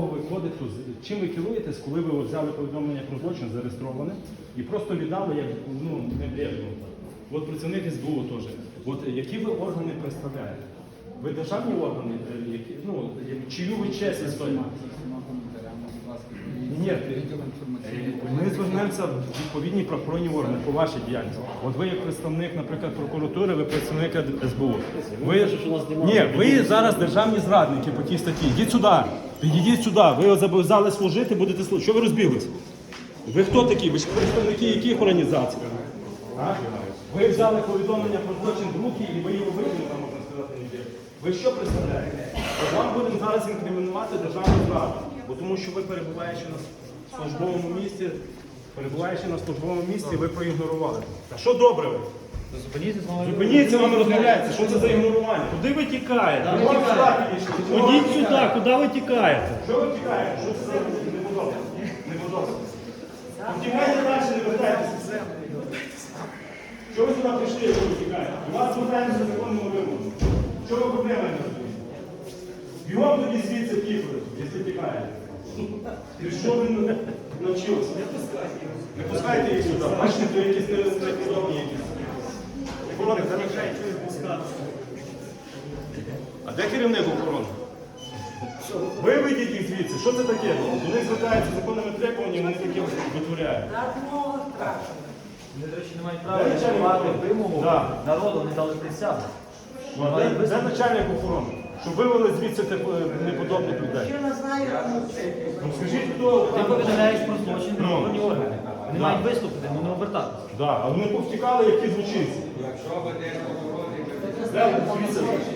ви кодексу, чим ви керуєтесь, коли ви взяли повідомлення про злочин, зареєстроване, і просто віддали як ну, не брезгнуло. От працівник СБУ теж. От е, які ви органи представляєте? Ви державні органи, е, які, ну, чию ви честь відстоюєте? Ні, е, ми звернемося в відповідні правоохоронні органи по вашій діяльності. От ви як представник, наприклад, прокуратури, ви представник СБУ. Ви, ні, ви зараз державні зрадники по тій статті. Йдіть сюди, підійдіть сюди. Ви зобов'язали служити, будете служити. Що ви розбіглись? Ви хто такі? Ви представники яких організацій? А? Ви взяли повідомлення про злочин в руки і ви його викинули, можна сказати, ніде. Ви що представляєте? Вам будемо зараз інкримінувати державну зраду, тому що ви перебуваючи на службовому місці, перебуваючи на службовому місці, ви проігнорували. Та що добре ви? Зупиніться знову. Зупиніться, вам розмовляється. Що це за ігнорування? Куди ви тікаєте? Ви вам сюди підійшли. Ходіть сюди, куди ви тікаєте? Що ви тікаєте? Що це за не подобається? Не подобається. Втікайте далі, не вертайтеся. Що ви сюди прийшли, якщо ви тікаєте? У вас звертаємося законному вимогу. Що ви проблеми не розумієте? Бігом тоді звідси тікали, якщо тікаєте. І що ви на- навчилися? Не пускайте їх сюди. Бачите, то якісь не- неподобні якісь. Охорони, де навчають їх пускати? А де керівник охорони? Ви вийдіть їх звідси. Що це таке? До них звертаються законними требуваннями, вони таке витворяють. Вони, до речі, не мають права Де начальник охорони? вимогу Так. народу, не дали присягу. А Де, де начальник охорони? Щоб вивели звідси тип, е, неподобних людей. Що не знаю, кому це. Ну скажіть, хто Ти повідомляєш про злочин Ну. правоохоронні органи. Вони Да. мають виступити, але не обертатися. Да, а вони повтікали, як ті злочинці. Де? Звідси.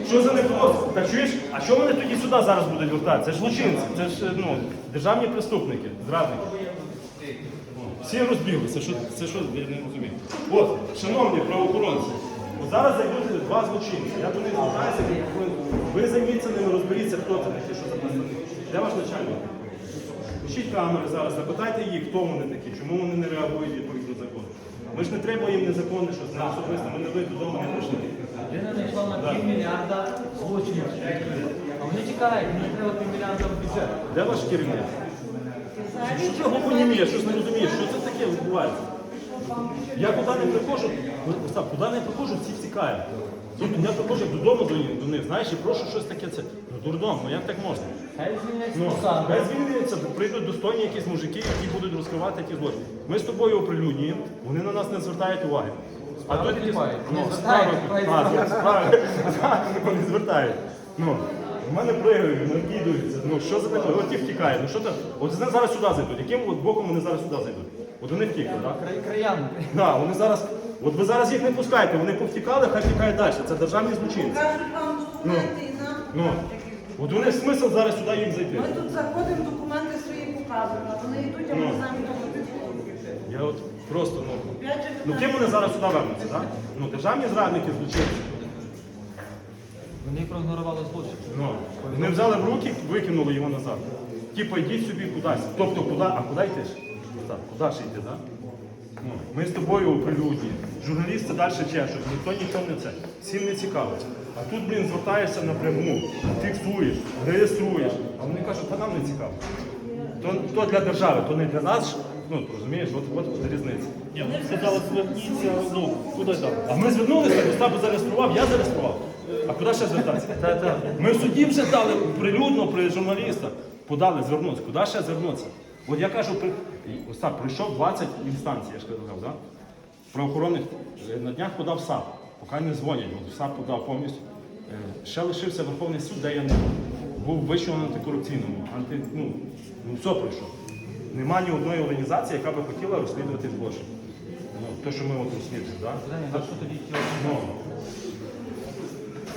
Що за неподобство? Так чуєш? А що вони тоді сюди зараз будуть вертати? Це ж злочинці, це ж ну, державні преступники, зрадники. Ну, Всі розбіглися. Що, це що, я не розумію. От, шановні правоохоронці, от зараз зайдуть два злочинці. Я них звертаюся, ви, займіться ними, розберіться, хто це такі, що за представники. Де ваш начальник? Пишіть камери зараз, запитайте їх, хто вони такі, чому вони не реагують відповідно закону. Ми ж не треба їм незаконне щось, не особисто, ми не ви додому не прийшли. Людина знайшла на півмільярда злочинів. А вони чекають, мені треба півмільярда в бюджет. Де ваш керівник? Що це глухонімі? Я щось не розумію, що це таке відбувається? Я куди не приходжу, Остап, куди не приходжу, всі втікають. Я приходжу додому до, них, знаєш, і прошу щось таке. Це дурдом, ну як так можна? Хай звільняться Ну, посади. хай звільняться, прийдуть достойні якісь мужики, які будуть розкривати ті злочини. Ми з тобою оприлюднюємо, вони на нас не звертають уваги. А Справи тут кліпають. ну, Не справи, звертають, а, кліпають справи, вони звертають. Ну, в мене пригають, накидаються. Ну, що за таке? От ті втікають. Ну, що там? От вони зараз сюди зайдуть. Яким от боком вони зараз сюди зайдуть? От вони втікли, так? Край- Краяни. Да, вони зараз, от ви зараз їх не пускаєте, вони повтікали, хай тікають далі. Це державні злочинці. Кажуть вам документи і нам. Ну, от вони смисл зараз сюди їм зайти. Ми тут заходимо, документи свої показуємо, а вони йдуть, а ми Ну. самі підходимо. Я от просто, ну. Ну ким вони зараз сюди вернуться, так? Ну, державні зрадники злочинці. Вони проігнорували злочин. Ну, вони взяли в руки, викинули його назад. Типу, йдіть собі кудись. Тобто, куди, а куди йти ж? Так, куди ж йти, так? Ну, ми з тобою у прилюдні. Журналісти далі чешуть, ніхто нічого не це. Всім не цікаво. А тут, блін, звертаєшся напряму, фіксуєш, реєструєш. А вони кажуть, та нам не цікаво. То, то для держави, то не для нас. Ну, розумієш, от, от, от різниця. Ні, ну сказали, зверніться, ну, куди там? А ми звернулися, Остап зареєстрував, я зареєстрував. А куди ще звертатися? Ми в суді вже дали прилюдно при журналістах. Подали звернутися. Куди ще звернутися? От я кажу, при... Остап, прийшов 20 інстанцій, я ж казав, да? правоохоронних Е, на днях подав САП, поки не дзвонять, от САП подав повністю. Е, Ще лишився Верховний суд, де я не був. Був в антикорупційному. Анти... Ну, ну все пройшов. Нема ні одної організації, яка би хотіла розслідувати злочин. Ну, те, що ми от розслідуємо, да? А що тоді Ну,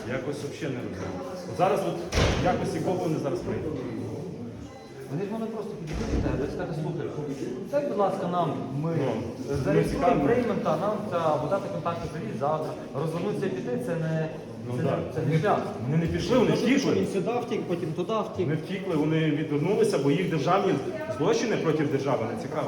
якось взагалі не розумію. Зараз от якось і кого вони зараз прийдуть. Вони ж вони просто підійдуть до тебе, сказати, слухай, дай, будь ласка, нам, ми Ну, зареєструємо, приймемо, та нам треба дати контактний заліз завтра. Розвернутися і піти, це не, Ну, це, так. не, це не шлях. Вони не пішли, вони втікли. Він сюди втік, потім туди втік. Вони втікли, вони відвернулися, бо їх державні злочини проти держави не цікаві.